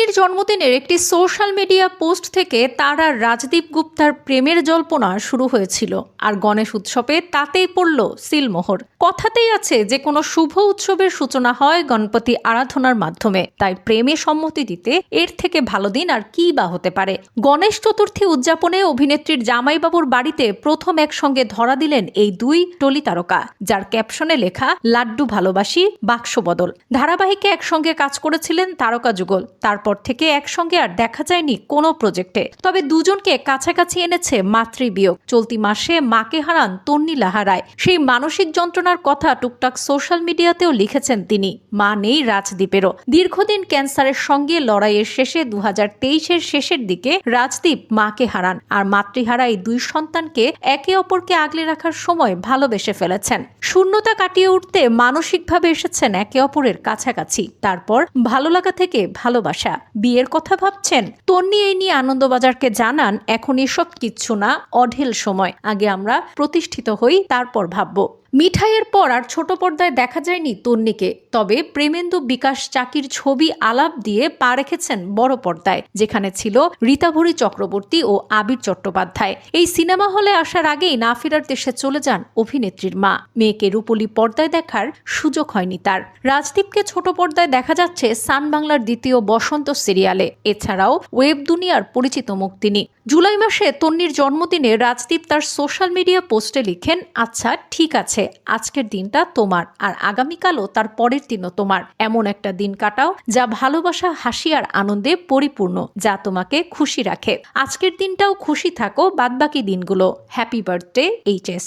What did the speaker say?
তন্নির জন্মদিনের একটি সোশ্যাল মিডিয়া পোস্ট থেকে তার আর রাজদীপ গুপ্তার প্রেমের জল্পনা শুরু হয়েছিল। আর গণেশ উৎসবে তাতেই পড়ল সিলমোহর। কথাতেই আছে যে, কোনো শুভ উৎসবের সূচনা হয় গণপতি আরাধনার মাধ্যমে। তাই প্রেমে সম্মতি দিতে এর থেকে ভালো দিন আর কি বা হতে পারে? গণেশ চতুর্থী উদযাপনে অভিনেত্রীর জামাইবাবুর বাড়িতে প্রথম একসঙ্গে ধরা দিলেন এই দুই টলি তারকা, যার ক্যাপশনে লেখা, লাড্ডু ভালোবাসি, বাক্স বদল। ধারাবাহিকে একসঙ্গে কাজ করেছিলেন তারকা যুগল। তারপর থেকে একসঙ্গে আর দেখা যায়নি কোনো প্রজেক্টে। তবে দুজনকে কাছাকাছি এনেছে মাতৃবিয়োগ। চলতি মাসে মাকে হারান তন্নি লাহারায় সেই মানসিক যন্ত্রণার কথা টুকটাক সোশ্যাল মিডিয়াতেও লিখেছেন তিনি। মা নেই রাজদ্বীপেরও দীর্ঘদিন ক্যান্সারের সঙ্গে লড়াইয়ের শেষে দু তেইশের শেষের দিকে রাজদীপ মাকে হারান। আর মাতৃহারা এই দুই সন্তানকে একে অপরকে আগলে রাখার সময় ভালোবেসে ফেলেছেন। শূন্যতা কাটিয়ে উঠতে মানসিকভাবে এসেছেন একে অপরের কাছাকাছি। তারপর ভালো লাগা থেকে ভালোবাসা। বিয়ের কথা ভাবছেন? তন্নি এই নিয়ে আনন্দবাজারকে জানান, এখন এসব কিচ্ছু না, অঢেল সময়। আগে আমরা প্রতিষ্ঠিত হই, তারপর ভাববো। মিঠাইয়ের পর আর ছোট পর্দায় দেখা যায়নি তন্নিকে। তবে প্রেমেন্দু বিকাশ চাকির ছবি আলাপ দিয়ে পা রেখেছেন বড় পর্দায়, যেখানে ছিল রীতাভরী চক্রবর্তী ও আবির চট্টোপাধ্যায়। এই সিনেমা হলে আসার আগেই না ফেরার দেশে চলে যান অভিনেত্রীর মা। মেয়েকে রূপলি পর্দায় দেখার সুযোগ হয়নি তার। রাজদীপকে ছোট পর্দায় দেখা যাচ্ছে সান বাংলার দ্বিতীয় বসন্ত সিরিয়ালে। এছাড়াও ওয়েব দুনিয়ার পরিচিত মুখ তিনি। জুলাই মাসে তন্নির জন্মদিনে রাজদীপ তার সোশ্যাল মিডিয়া পোস্টে লিখেন আচ্ছা ঠিক আছে। আজকের দিনটা তোমার আর আগামীকালও তার পরের দিনও তোমার। এমন একটা দিন কাটাও যা ভালোবাসা, হাসি আর আনন্দে পরিপূর্ণ, যা তোমাকে খুশি রাখে। আজকের দিনটাও খুশি থাকো বাদবাকি দিনগুলো। Happy birthday H S